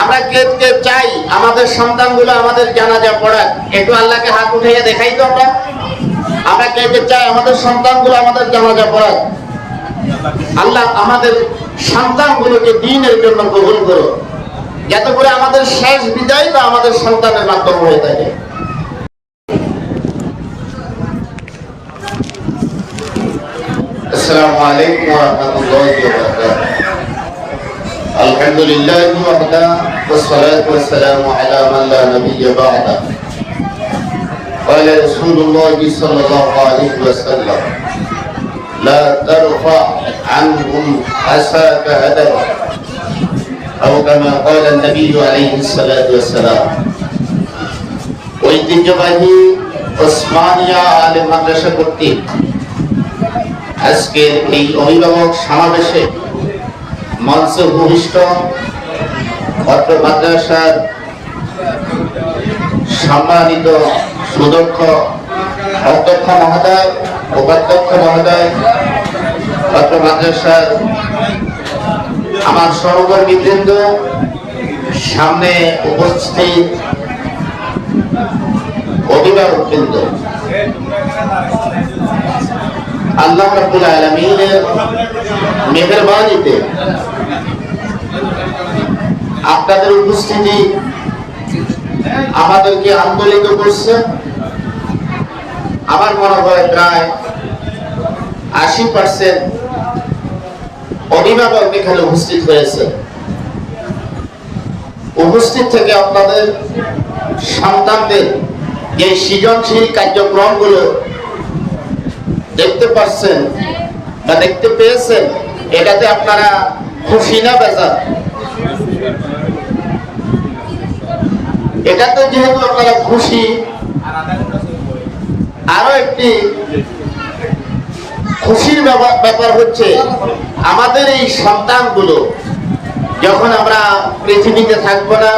আমরা Cape Cape চাই, আমাদের সন্তানগুলো আমাদের জানাজা পড়াক। একটু আল্লাহকে হাত উঠাইয়া দেখাই তো আমরা। আমরা কেপ কেপ চাই, আমাদের সন্তানগুলো আমাদের জানাজা পড়াক। আল্লাহ আমাদের সন্তানগুলোকে দিনের জন্য গ্রহণ করো। যাত করে আমাদের শেষ বিদায় বা আমাদের সন্তানের মাধ্যম হয়ে থাকে। আসসালামু আলাইকুম ওয়া রাহমাতুল্লাহি ওয়া বারাকাতুহু। الحمد لله وحده والصلاة والسلام على من لا نبي بعده قال رسول الله صلى الله عليه وسلم لا ترفع عنهم عساك هدرا أو كما قال النبي عليه الصلاة والسلام ঐতিহ্যবাহী ওসমানিয়া আলে মাদ্রাসা কর্তৃক আজকের এই অভিভাবক সমাবেশে সম্মানিত সুদক্ষ অধ্যক্ষ মহোদয়, উপাধ্যক্ষ মহোদয় অত্র মাদ্রাসার আমার সহকর্মীবৃন্দ, সামনে উপস্থিত অভিভাবক বৃন্দ আল্লাহ রাব্বুল আলামিনের মেহেরবানিতে আপনাদের উপস্থিতি আমাদেরকে আন্দোলিত করছে। আমার মনে হয় প্রায় আশি পার্সেন্ট অভিভাবক এখানে উপস্থিত হয়েছে। উপস্থিত থেকে আপনাদের সন্তানদের যে সৃজনশীল কার্যক্রমগুলো দেখতে পাচ্ছেন বা দেখতে পেয়েছেন। এটাতে আপনারা খুশি না বেজার এটাতে যেহেতু আপনারা খুশি, আরও একটি খুশির ব্যাপার হচ্ছে, আমাদের এই সন্তানগুলো যখন আমরা পৃথিবীতে থাকব না,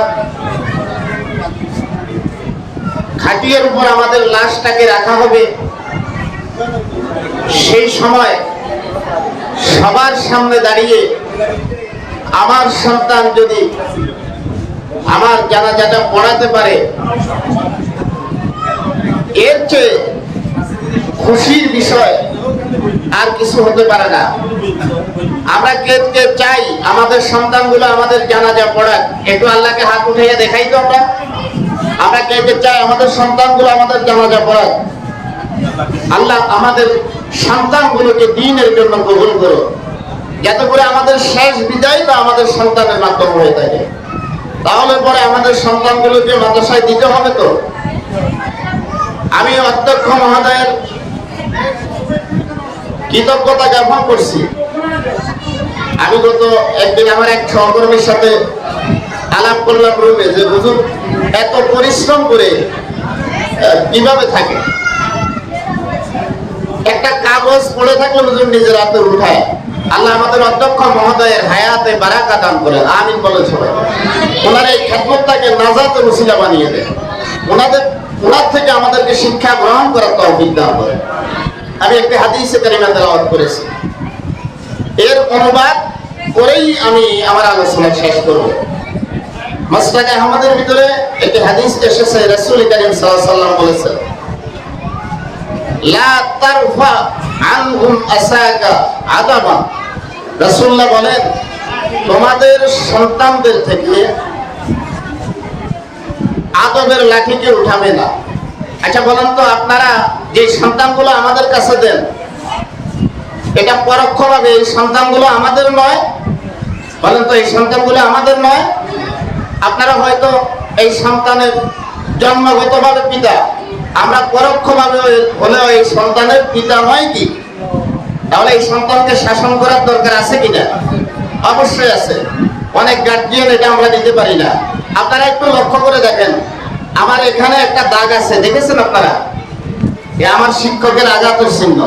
খাটিয়ার উপর আমাদের লাশটাকে রাখা হবে, সেই সময় সবার সামনে দাঁড়িয়ে আমার সন্তান যদি আমার জানাজাটা পড়াতে পারে, এর চেয়ে খুশির বিষয় আর কিছু হতে পারে না। আমরা কে কে চাই আমাদের সন্তানগুলো আমাদের জানাজা পড়াক। একটু আল্লাহকে হাত উঠাইয়া দেখাই তো আমরা। আমরা কে কে চাই আমাদের সন্তানগুলো আমাদের জানাজা পড়াক। আল্লাহ আমাদের সন্তানগুলোকে দিনের জন্য কবুল করো। যাতে করে আমাদের শেষ বিদায় বা আমাদের সন্তানের মাধ্যম হয়ে থাকে। তাহলে পরে আমাদের সন্তানগুলোকে মাদ্রাসায় দিতে হবে তো? আমি অধ্যক্ষ মহোদয়ের কৃতজ্ঞতা জ্ঞাপন করছি। আমি গত একদিন আমার এক সহকর্মীর সাথে আলাপ করলাম রুমে যে, হুজুর, এত পরিশ্রম করে কীভাবে থাকে? একটা কাগজ পড়ে থাকলে হুজুর নিজের হাতে উঠায়। আল্লাহ আমাদের অধ্যক্ষ মহোদয়ের হায়াতে বারাকা দান করেন। আমিন বলে সবাই। ওনার এই খেদমতটাকে নাজাতে মুসিলা বানিয়ে দেয়। ওনাদের ওনার থেকে আমাদেরকে শিক্ষা গ্রহণ করার তৌফিক দান করে। আমি একটি হাদিসে কারিমা তেলাওয়াত করেছি। এর অনুবাদ করেই আমি আমার আলোচনা শেষ করব। মাসলাক আহমদের ভিতরে একটি হাদিস এসেছে, রাসূল করিম ওয়াসাল্লাম বলেছেন। লা বলেন, তোমাদের সন্তানদের থেকে আদবের লাঠিকে উঠাবে না। আচ্ছা বলেন তো আপনারা যে সন্তানগুলো আমাদের কাছে দেন, এটা পরোক্ষভাবে এই সন্তানগুলো আমাদের নয়? বলেন তো এই সন্তানগুলো আমাদের নয়? আপনারা হয়তো এই সন্তানের জন্মগতভাবে পিতা। আমরা পরোক্ষভাবে হলেও এই সন্তানের পিতা নয় কি? তাহলে এই সন্তানকে শাসন করার দরকার আছে কিনা? অবশ্যই আছে। অনেক গার্জিয়ান এটা আমরা দিতে পারি না। আপনারা একটু লক্ষ্য করে দেখেন। আমার এখানে একটা দাগ আছে, দেখেছেন আপনারা? এ আমার শিক্ষকের আঘাতের চিহ্ন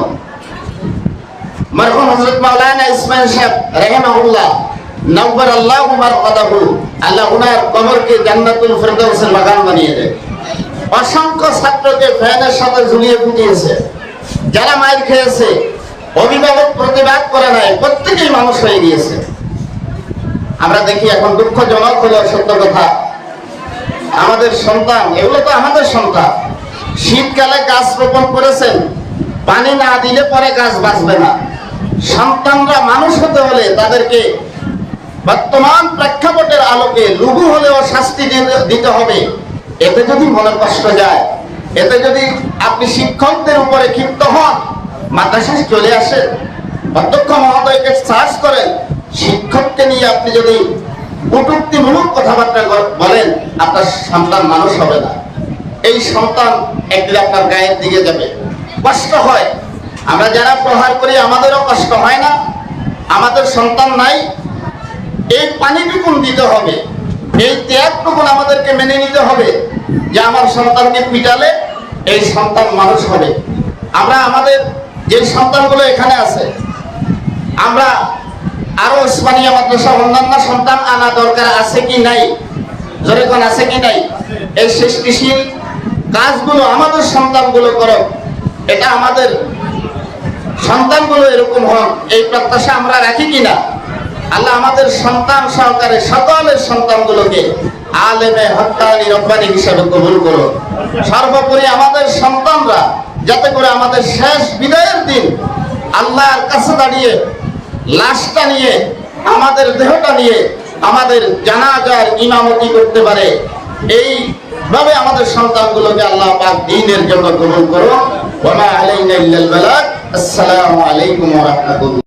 মরহুম হযরত মাওলানা ইসমাইল সাহেব, রাহিমাহুল্লাহ নব্বর আল্লাহ মারকাদাহু, আল্লাহ উনার কবরকে জান্নাতুল ফেরদাউসের বাগান বানিয়ে দেয়। অসংখ্য ছাত্রকে ফ্যানের সাথে ঝুলিয়ে ফুটিয়েছে যারা মাইর খেয়েছে, অভিভাবক প্রতিবাদ করে নাই, প্রত্যেকেই মানুষ হয়ে গিয়েছে। আমরা দেখি এখন দুঃখজনক হলো সত্য কথা। আমাদের সন্তান, এগুলো তো আমাদের সন্তান। শীতকালে গাছ রোপণ করেছেন, পানি না দিলে পরে গাছ বাঁচবে না। সন্তানরা মানুষ হতে হলে তাদেরকে বর্তমান প্রেক্ষাপটের আলোকে লঘু হলেও শাস্তি দিতে হবে। এতে যদি মনে কষ্ট যায়, এতে যদি আপনি শিক্ষকদের উপরে ক্ষিপ্ত হন, মাদ্রাসায় চলে আসেন, অধ্যক্ষ মহোদয়কে সার্চ করেন, শিক্ষককে নিয়ে আপনি যদি কটূক্তিমূলক কথাবার্তা বলেন, আপনার সন্তান মানুষ হবে না। এই সন্তান একদিন আপনার গায়ের দিকে যাবে। কষ্ট হয়। আমরা যারা প্রহার করি, আমাদেরও কষ্ট হয় না। আমাদের সন্তান নাই। এই পানিটুকুন দিতে হবে। এই ত্যাগটুকুন আমাদেরকে মেনে নিতে হবে যে আমার সন্তানকে পিটালে এই সন্তান মানুষ হবে। আমরা আমাদের যে সন্তানগুলো এখানে আছে, আমরা আরও ওসমানিয়া মাদ্রাসা অন্যান্য সন্তান আনা দরকার আছে কি নাই যেরকম আছে কি নাই, এই সৃষ্টিশীল কাজগুলো আমাদের সন্তানগুলো করো এটা আমাদের সন্তানগুলো এরকম হন এই প্রত্যাশা আমরা রাখি কিনা? আল্লাহ আমাদের সন্তান সহকারে সকলের সন্তানগুলোকে আলেমে হত্যানি রব্বানি হিসাবে কবুল করো সর্বোপরি আমাদের সন্তানরা যাতে করে আমাদের শেষ বিদায়ের দিন আল্লাহর কাছে দাঁড়িয়ে লাশটা নিয়ে, আমাদের দেহটা নিয়ে আমাদের জানাজার ইমামতি করতে পারে এই ভাবে আমাদের সন্তানগুলোকে আল্লাহ পাক দিনের জন্য কবুল করো ওয়া মা আলাইনা ইল্লাল বালাগ। আসসালামু আলাইকুম ওয়া